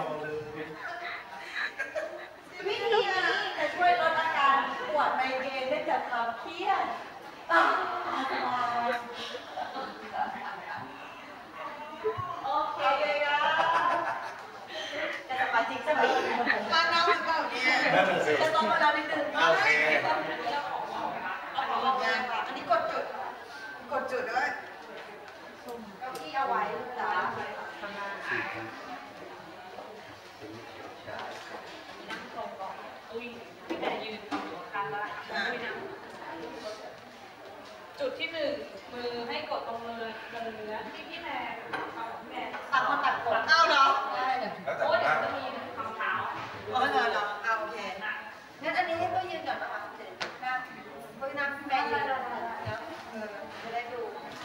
นอนเลยวิธีนี้จะช่วยลดอาการปวดไมเกรนได้จากความเครียดอ่าสบายโอเคค่ะจะสบายจริงใช่ไหมบ้านน้องหรือเปล่าเนี่ยนั่นน่ะสิจะต้องมาแล้วนิดนึงโอเคเอาของงานค่ะอันนี้กดจุด กดจุดด้วย เก้าอี้เอาไว้จ้า อุ้ยพี่แม่ยืนอยู่ข้างล่างอุ้ยนะ จุดที่หนึ่งมือให้กดตรงมือเนื้อที่พี่แม่เอาพี่แม่ต่างคนต่างกดเอ้าเหรอแล้วแต่โอ้ยเดี๋ยว่าวจะมีคำถามอ๋อเหรอเหรอเอาโอเคนะงั้นอันนี้ให้ตัวยืนก่อนนะคะเดี๋ยวนั่งตัวนั่งแม่ยืนแล้วเออจะได้ดู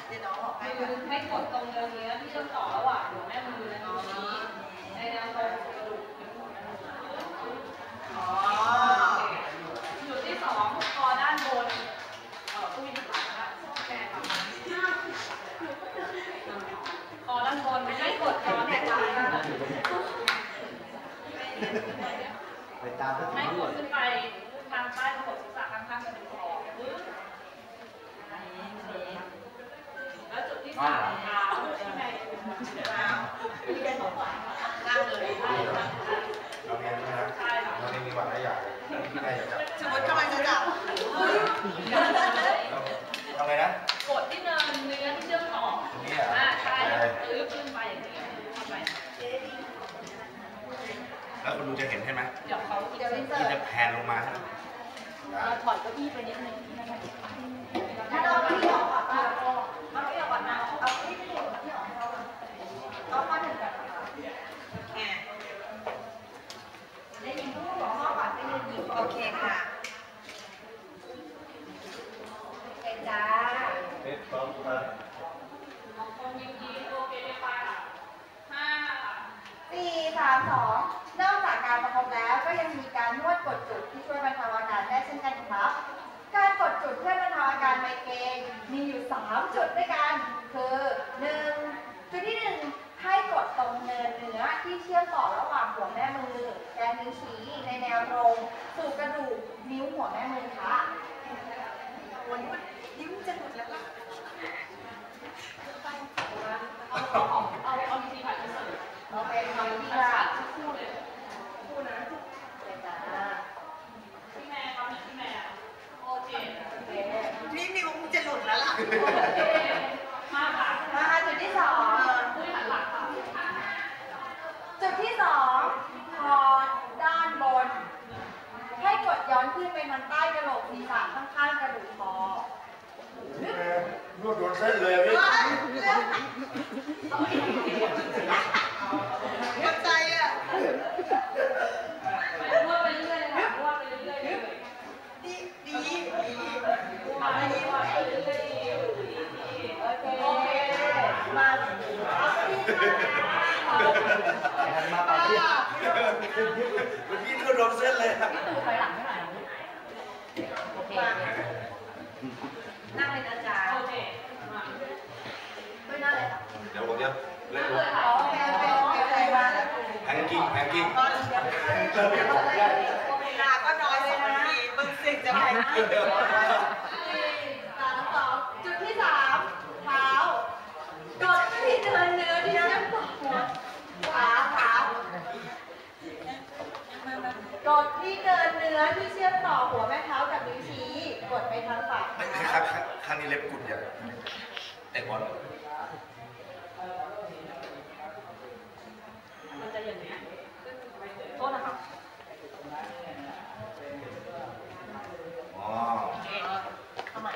เดี๋ยวน้องบอกให้มืก่อนอให้กดตรงเนื้อเนื้อที่เชื่อมต่อระหว่างหัวแม่มือและนิ้วชี้ในแนวตรงกระดูกนิ้วหัวแม่มือ อ๋อ จุดที่สองคอด้านบนเอ่อผู้มีปัญหาแม่ทำคอด้านบนไม่กดคอแม่ขา ไปตามก็ถึให้กด้วดยขึ้นไปทางใต้กดศีรษะข้างๆกระดูกคอปึ๊บแล้วจุดที่สามเท้าที่แม่ยืนมีเดินของขวัญนั่งเลยใช่นั่งเลยเราเรียนนะครับเราเรียนมีวันละอยางที่ได้จะจับสมมติกำลังจะจับ ทำไงนะ กดที่เนินเนื้อที่เชื่อมต่อ ตรงนี้อะ อ่าใช่ปึ๊บขึ้นไปอย่างนี้ขึ้นไป แล้วคุณดูจะเห็นใช่ไหมเดี๋ยวเขาเดี๋ยวอินเสิที่ร์จะตแพนลงมาใช่ไหมเราถอยเก้าอี้ไปนิดนึงถ้าเราเอาที่ออกก่อนเอาที่ออกก่อนนะเอาที่ไม่ถึงที่ออกเขาเอาข้อหนึ่งก่อนนะคะแหมได้ยินผู้บอกข้อก่อนได้ยินยินโอเคค่ะโอเคจ้าเอ๊ะพร้อมมาของคนยิ้มยิ้มโอเคไปค่ะห้าสี่สามสองนอ การประคบแล้ว ก็ยังมีการนวดกดจุดที่ช่วยบรรเทาอาการได้เช่นกันครับ การกดจุดเพื่อบรรเทาอาการไมเกรนมีอยู่ 3 จุดด้วยกัน คือ 1. จุดที่ 1 ให้กดตรงเนินเนื้อที่เชื่อมต่อระหว่างหัวแม่มือและนิ้วชี้ในแนวตรงสู่กระดูกนิ้วหัวแม่มือค่ะ วันนี้มันยิ้มจะหลุดแล้วล่ะ เอาเอาของเอาเอาดีๆผ่านอินเสิร์ต โอเคทำที่ ผ่าน ละ ชัดสักครู่เลยคู่นะ เลยจ้า พี่แม่ครับพี่แม่โอเค โอเค นี่นิ้วมึง มาค่ะโอเคมาค่ะจุดที่สองจุดที่สองคอด้านบน ให้กดย้อนขึ้นไปมันใต้กระโหลกศีรษะข้างๆกระดูกคอนวดโดนเส้นเลยพี่ เข้าใจอะ ไปนวดไปเรื่อยๆค่ะนวดไปเรื่อยๆเลย ดีดีดี มาไปนวดไปเรื่อยๆดีดีดี โอเค มาหันมาปากพี่เมื่อกี้นวดโดนเส้นเลยอะนี่คือถอยหลังไม่หน่อยโอเคนั่งเลยนะจ๊ะโอเคมาไม่น่าเลยค่ะเดี๋ยวผมจะเล่นดูโอเคโอเคโอเคมาแพนกิ้งแพนกิ้งตอนเวลาก็น้อยสองนาทีมึงสิจะไปสามสองจุดที่สามเท้ากดที่เดินเนื้อที่เชื่อมต่อหัวขาเท้ากดที่เดินเนื้อที่เชื่อมต่อหัวแม่เท้ากับนิ้วชี้ กดไปทางฝ่า ไม่ เท้า ใช่ครับข้าง นี้เล็บกุดอย่างเตะบอลมันจะอย่างนี้โทษนะครับอ๋อเอาใหม่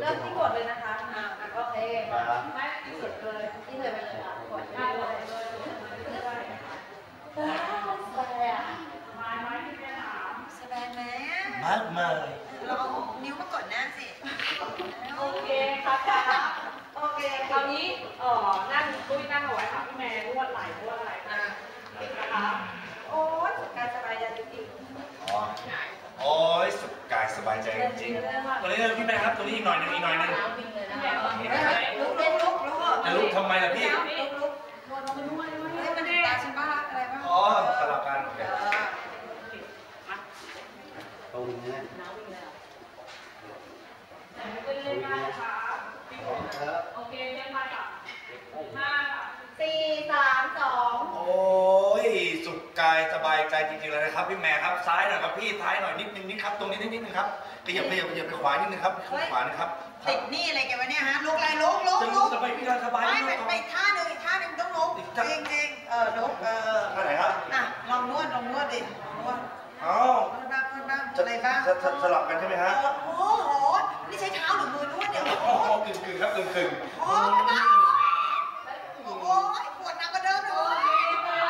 เริ่มที่กดเลยนะคะอ่าโอเคครับไม่ที่สุดเลยที่เลยไปเลยค่ะกดได้ได้เลเลยยเลยแสดงมาไหมที่แม่ถามสบายไหมมากมายเราเอานิ้วมา คราวนี้เอ่อนั่งตุ้ยนั่งเอาไว้ค่ะพี่แม่นวดไหล่นวดอะไรอะนะคะโอ้ยสุดการสบายใจจริงอ๋อโอ้ยสุขกายสบายใจจริงๆตัวนี้พี่แม่ครับตัวนี้อีกหน่อยนึงอีกหน่อยนึงลุกลุกลุกลุกจะลุกทำไมล่ะพี่ลุกลุกนวดมันนวดนวมันได้ตาฉันบ้าอะไรบ้างอ๋อสลับกันตรงนี้นะ โอเคเล่นมาค่ะห้าค่ะสี่สามสองโอ้ย สุขกายสบายใจจริงๆเลยนะครับพี่แม่ครับ ซ้ายหน่อยครับพี่ท้ายหน่อยนิดนึงนิดครับ ตรงนี้นิดนึงครับขยับขยับขยับไปขวานิดนึงครับขวานะครับติดหนี่อะไรแกวะเนี่ยฮะลุกอะไรลุกลุกจะลุรู้กสบายพี่เราสบายไม่พี่ไปเราไปท่าหนึ่งอีกท่าหนึ่งต้องลุกจริงจริงๆเออลุกเออท่าไหนครับอะลองนวดลองนวดดินวดเอ้านวดบ้างนวดบ้างจะอะไรบ้างจะจะสลับกันใช่ไหมเอฮะอโอ้โห นี่ใช้เท้าหรือมือนวดเนี่ยโอ้โหโอ้กึ่งกึ่งครับกึ่งกึ่งโอ้ยบ้าโอ้โหปวดหนักกว่าเดิมเล โอย เคค่ะ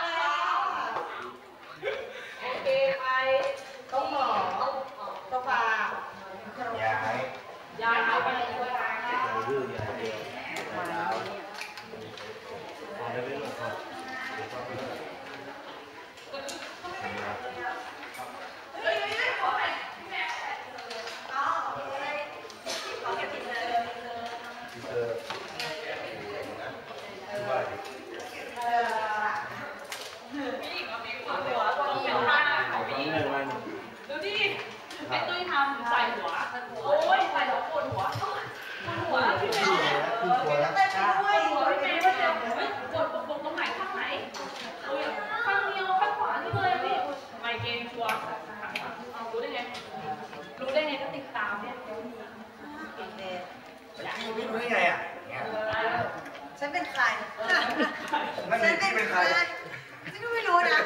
โอเคไป โต๊ะหมอโต๊ะฟา ย้าย ย้ายไปไปเลยค่ะ ดื้ออย่างเดียวเอาได้ไม่หมดครับ เออว่าดิ หัวตัวเป็นท่าของ ฟัง พี่ เรื่องมัน ดูดิไอ้ตุ้ยทำใส่หัว โอ้ยใส่หัวปวดหัวปวดหัวพี่เมย์ ขึ้นตัวแล้ว เต้นไปด้วย ปวดหัวพี่เมย์ว่าจะเฮ้ยปวดปวดตรงไหนข้างไหนอุ้ยข้างเดียวข้างขวานี่เลยพี่ไมเกรนชัวร์เอารู้ได้ไง รู้ได้ไงก็ติดตามเนี่ย พี่พี่รู้ได้ไงอะเนี่ย ฉันเป็นใครนั่นฉันี่นพี่เป็นใครฉันก็ไม่รู้นะ